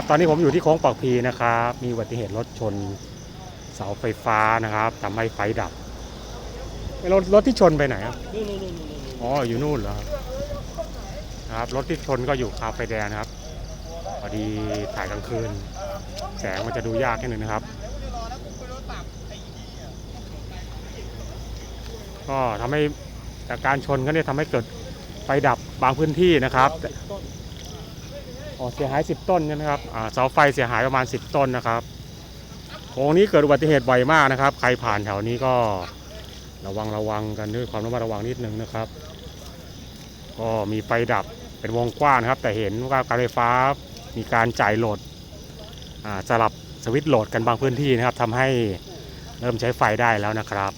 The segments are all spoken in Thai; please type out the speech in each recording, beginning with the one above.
ครับตอนนี้ผมอยู่ที่โค้งปากพีนะครับมีอุบัติเหตุรถชนเสาไฟฟ้านะครับทำให้ไฟดับไอ้รถรถที่ชนไปไหนครับนู่นนู่นนู่นนู่นนู่นอ๋ออยู่นู่นเหรอครับครับรถที่ชนก็อยู่คาไฟแดงนะครับพอดีถ่ายกลางคืน แสงมันจะดูยากแค่นึงนะครับ ก็ทำให้จากการชนก็เนี่ยทำให้เกิดไฟดับบางพื้นที่นะครับแต่ อ๋อเสียหาย 10 ต้นใช่ไหมครับอ่าเสาไฟเสียหายประมาณ 10 ต้นนะครับโค้งนี้เกิดอุบัติเหตุบ่อยมากนะครับ ใครผ่านแถวนี้ก็ระวังระวังกันด้วยความระมัดระวังนิดนึงนะครับ ก็มีไฟดับเป็นวงกว้างนะครับ แต่เห็นว่าการไฟฟ้ามีการจ่ายโหลดอ่าสลับสวิตช์โหลดกันบางพื้นที่นะครับทำให้เริ่มใช้ไฟได้แล้วนะครับ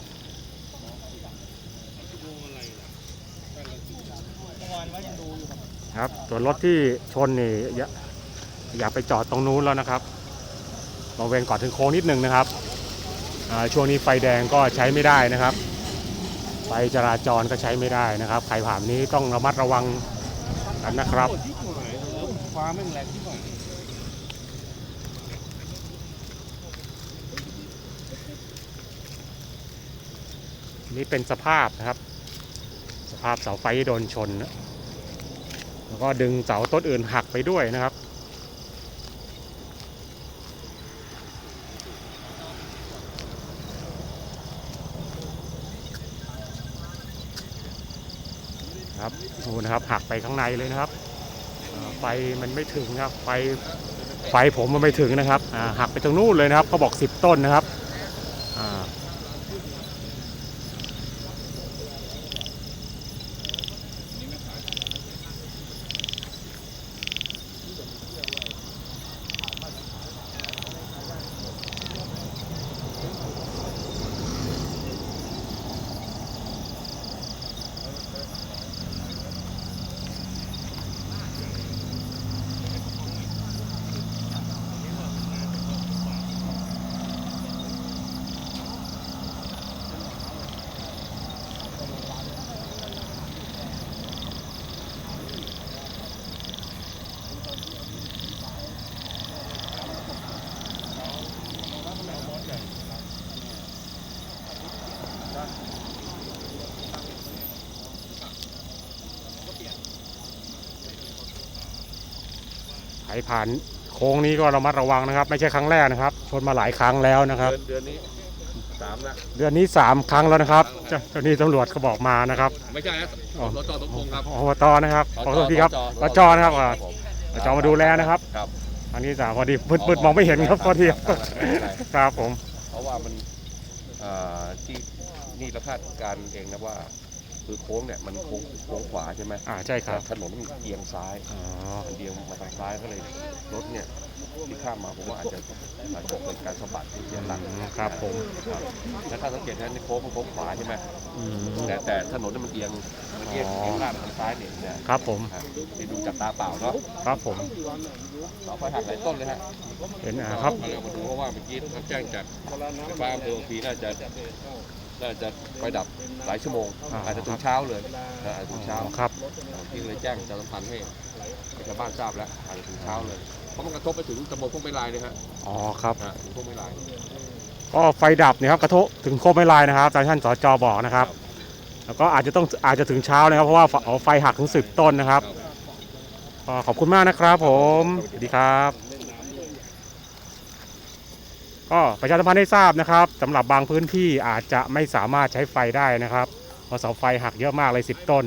เมื่อวานว่ายังดูอยู่ ครับครับส่วนรถที่ชนนี่อย่าอย่าไปจอดตรงนู้นแล้วนะครับบริเวณก่อนถึงโค้งนิดนึงนะครับอ่าช่วงนี้ไฟแดงก็ใช้ไม่ได้นะครับ ไฟจราจรก็ใช้ไม่ได้นะครับ ใครผ่านนี้ต้องระมัดระวังกันนะครับโอ้ยที่หายแล้วฟ้าแม่งแรงที่หายนี่เป็นสภาพนะครับ สภาพเสาไฟที่โดนชนนะ แล้วก็ดึงเสาต้นอื่นหักไปด้วยนะครับ ครับดูนะครับหักไปข้างในเลยนะครับไฟมันไม่ถึงครับไฟไฟผมมันไม่ถึงนะครับหักไปตรงนู้นเลยนะครับเขาบอก 10 ต้นนะครับ รผ่านโค้งนี้ก็ระมัดระวังนะครับ ไม่ใช่ครั้งแรกนะครับ ชนมาหลายครั้งแล้วนะครับ เดือนเดือนนี้สามละเดือนนี้3ครั้งแล้วนะครับเจ้าเจ้าหนี้ตำรวจเขาบอกมานะครับไม่ใช่นะอ๋อรถจอดตรงพงครับอบตนะครับขอโทษทีครับรจนะครับอ่าผมรจมาดูแลนะครับ ครับ อันนี้สาพอดีมืดๆมองไม่เห็นครับพอดีไม่เป็นไรครับผม เพราะว่ามันเอ่อที่นี่เราคาดการณ์เองนะว่า คือโค้งเนี่ยมันโค้งโค้งขวาใช่ไหมอ่าใช่คแต่รับถนนมันเอียงซ้ายอ๋อ มันเอียงมาทาง ซ้ายก็เลยรถเนี่ยที่ข้ามมาผมว่าอาจจะอาจจะเกิดการสะบัดที่เสียหลักครับผมครับแล้วถ้าสังเกตนะในโค้งมันโค้งขวาใช่ไหมอืม แต่แต่ถนนเนี่ยมันเอียงมันเอียงอ๋อ เอียงลาดไปทางซ้ายเนี่ยเนี่ยครับผม ครับที่ดูจากตาเปล่าเนาะครับผม เสาไฟหักหลายต้นเลยฮะเห็นอ่าครับมาเร็วมาดูเพราะว่าเมื่อกี้รับแจ้งจากไฟฟ้าอำเภอพีน่าจะ น่าจะไฟดับหลายชั่วโมง อ่า อาจจะถึงเช้าเลยนะอาจจะถึงเช้าครับ ที่เลยแจ้งประชาสัมพันธ์ให้ให้ชาวบ้านทราบแล้วอาจจะถึงเช้าเลยเพราะมันกระทบไปถึงตำบลพวกไม่ลายเลยฮะอ๋อครับอ่าถึงพวกไม่ลาย ก็ไฟดับเนี่ยครับกระทบถึงโคมไม่ลายนะครับตามท่านสจบอกนะครับ แล้วก็อาจจะต้องอาจจะถึงเช้านะครับเพราะว่าเอาไฟหักถึงสิบต้นนะครับก็ขอบคุณมากนะครับผมสวัสดีครับ ก็ประชาสัมพันธ์ให้ทราบนะครับสำหรับบางพื้นที่อาจจะไม่สามารถใช้ไฟได้นะครับเพราะเสาไฟหักเยอะมากเลย10 ต้น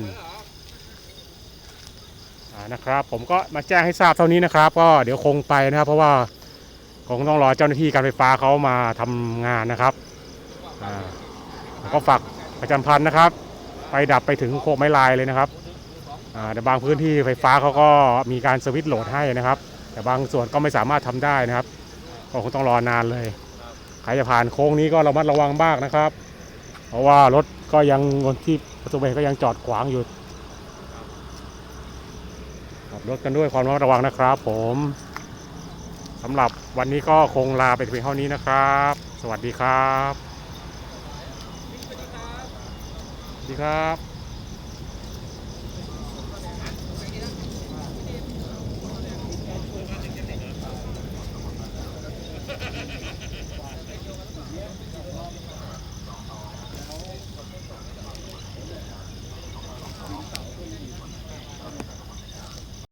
นะครับ ผมก็มาแจ้งให้ทราบเท่านี้นะครับ ก็เดี๋ยวคงไปนะครับ เพราะว่าคงต้องรอเจ้าหน้าที่การไฟฟ้าเขามาทำงานนะครับก็ฝากประชาสัมพันธ์นะครับไฟดับไปถึงโคกไม้ลายเลยนะครับแต่บางพื้นที่ไฟฟ้าเขาก็มีการสวิตช์โหลดให้นะครับ แต่บางส่วนก็ไม่สามารถทำได้นะครับ ก็คงต้องรอนานเลยใครจะผ่านโค้งนี้ก็ระมัดระวังบ้างนะครับ เพราะว่ารถก็ยังคนที่ประตูเบรกก็ยังจอดขวางอยู่ขับรถกันด้วยความระมัดระวังนะครับ ผมสำหรับวันนี้ก็คงลาไปเพียงเท่านี้นะครับ สวัสดีครับสวัสดีครับ